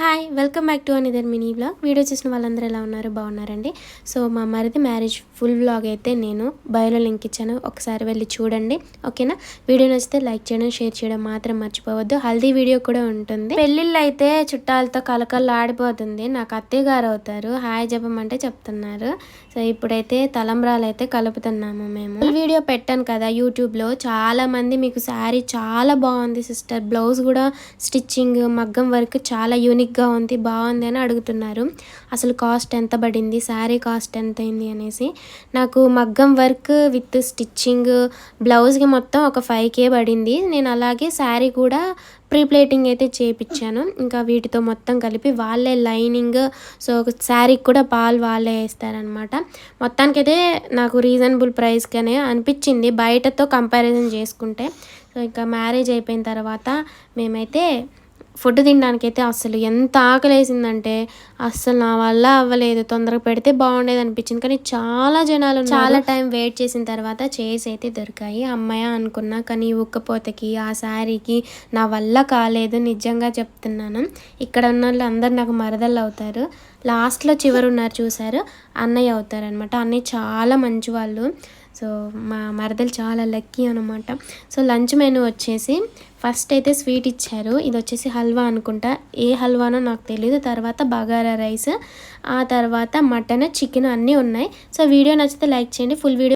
ค่ะ hi welcome back to another mini blog. Video చూసిన వాళ్ళందరూ ఎలా ఉన్నారు? బాగున్నారండి. సో మా మరిది మ్యారేజ్ ఫుల్ బ్లాగ్ అయితే నేను బయోలో లింక్ ఇచ్చాను. ఒకసారి వెళ్ళి చూడండి. ఓకేనా? వీడియో నచ్చితే లైక్ చేయడం షేర్ చేయడం మాత్రం మర్చిపోవద్దు. హల్దీ వీడియో కూడా ఉంటుంది. పెళ్ళిళ్ళు అయితే చుట్టాలతో కలకల్లా ఆడిపోతుంది నాకు అత్తయ్య గారు అవుతారు. హాయ్ చెప్పమంటే చెప్తున్నారు. సో ఇప్పుడైతే తలంబ్రాలు అయితే కలుపుతున్నాము మేము. వీడియో పెట్టాను కదా యూట్యూబ్లో. చాలా మంది మీకు శారీ చాలా బాగుంది సిస్టర్. బ్లౌజ్ కూడా స్టిచ్చింగ్ మగ్గం వర్క్ చాలా యూనిక్గా ఉంది బాగుంది అని అడుగుతున్నారు. అసలు కాస్ట్ ఎంత పడింది? శారీ కాస్ట్ ఎంత అయింది అనేసి. నాకు మగ్గం వర్క్ విత్ స్టిచ్చింగ్ బ్లౌజ్కి మొత్తం ఒక ఫైవ్ కే పడింది. నేను అలాగే శారీ కూడా ప్రీ ప్లేటింగ్ అయితే చేయించాను ఇంకా వీటితో మొత్తం కలిపి వాళ్ళే లైనింగ్ సో శారీకి కూడా పాలు వాళ్ళే వేస్తారనమాట మొత్తానికైతే నాకు రీజనబుల్ ప్రైస్గానే అనిపించింది. బయటతో కంపారిజన్ చేసుకుంటే. సో ఇంకా మ్యారేజ్ అయిపోయిన తర్వాత మేమైతే ఫుడ్ తినడానికి అయితే అసలు ఎంత ఆకలేసిందంటే అస్సలు నా వల్ల అవ్వలేదు. తొందరగా పెడితే బాగుండేది అనిపించింది. కానీ చాలా జనాలు చాలా టైం వెయిట్ చేసిన తర్వాత చేసి అయితే దొరికాయి. అమ్మాయి అనుకున్నా కానీ ఉక్కపోతకి ఆ శారీకి నా వల్ల కాలేదు. నిజంగా చెప్తున్నాను. ఇక్కడ ఉన్న వాళ్ళు అందరు నాకు మరదళ్ళు అవుతారు. లాస్ట్లో చివరు ఉన్నారు చూసారు. అన్నయ్య అవుతారు అనమాట అన్నయ్య చాలా మంచి వాళ్ళు సో మా మరదలు చాలా లక్కీ అనమాట సో లంచ్ మెనూ వచ్చేసి ఫస్ట్ అయితే స్వీట్ ఇచ్చారు. ఇది వచ్చేసి హల్వా అనుకుంటా. ఏ హల్వానో నాకు తెలియదు తర్వాత బగారా రైస్ ఆ తర్వాత మటన్ చికెన్ అన్నీ ఉన్నాయి. సో వీడియో నచ్చితే లైక్ చేయండి. Full video